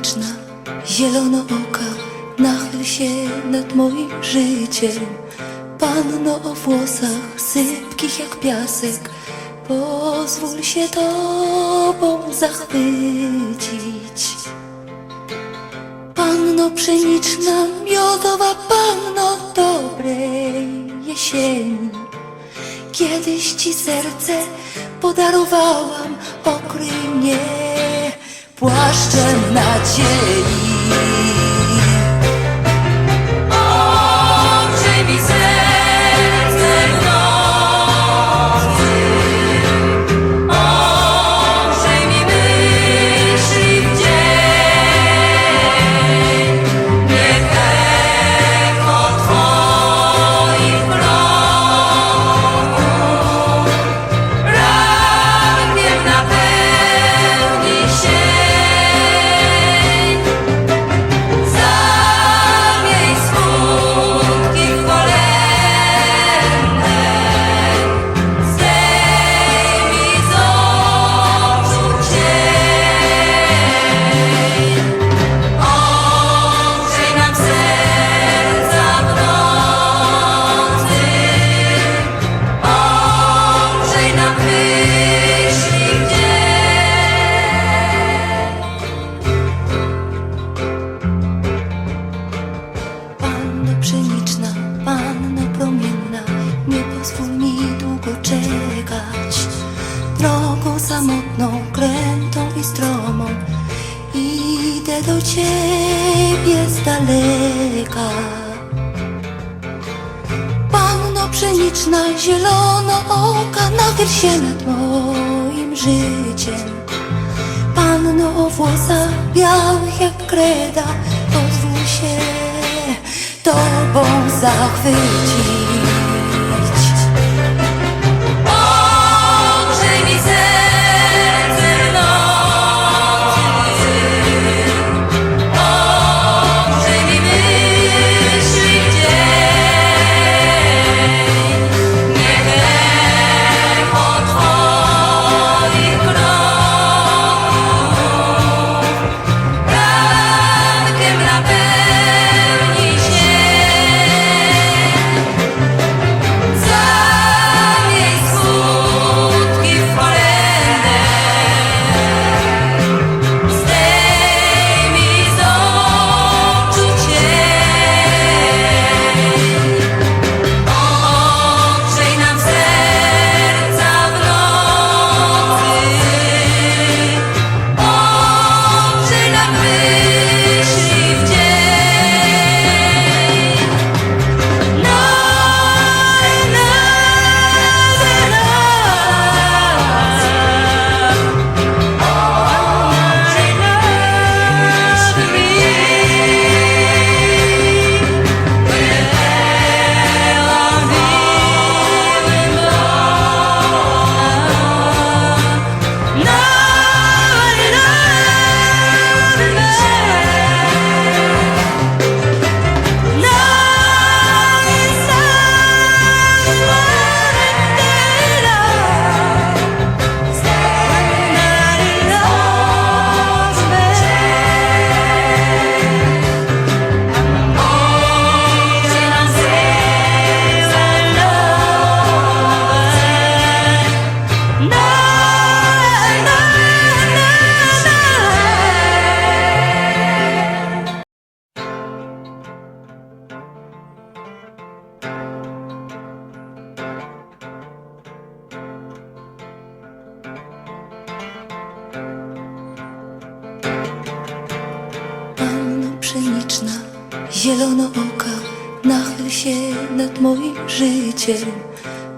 pszeniczna, zielonooka, nachyl się nad moim życiem. Panno o włosach, sypkich jak piasek, pozwól się tobą zachwycić. Panno pszeniczna, miodowa panno dobrej jesieni. Kiedyś ci serce podarowałam, okryj mnie płaszczem nadziei. Długo czekać. Drogą samotną, krętą i stromą, idę do ciebie z daleka. Panno pszeniczna, zielono oka, nachyl się nad moim życiem. Panno o włosach białych jak kreda, pozwól się tobą zachwycić.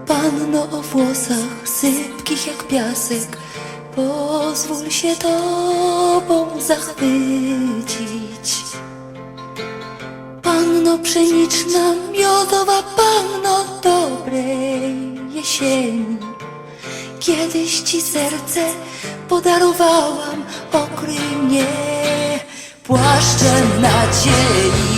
Panno o włosach, sypkich jak piasek, pozwól się tobą zachwycić. Panno pszeniczna, miodowa panno dobrej jesieni. Kiedyś ci serce podarowałam, okryj mnie płaszczem nadziei.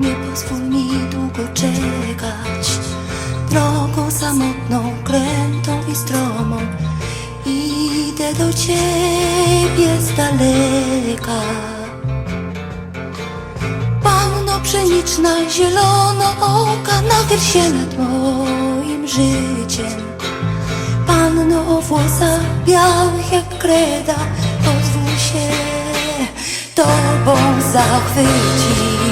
Nie pozwól mi długo czekać. Drogą samotną, krętą i stromą Idę do Ciebie z daleka. Panno pszeniczna, zielono oka Nachyl się nad moim życiem. Panno o włosach białych jak kreda Pozwól się Tobą zachwycić.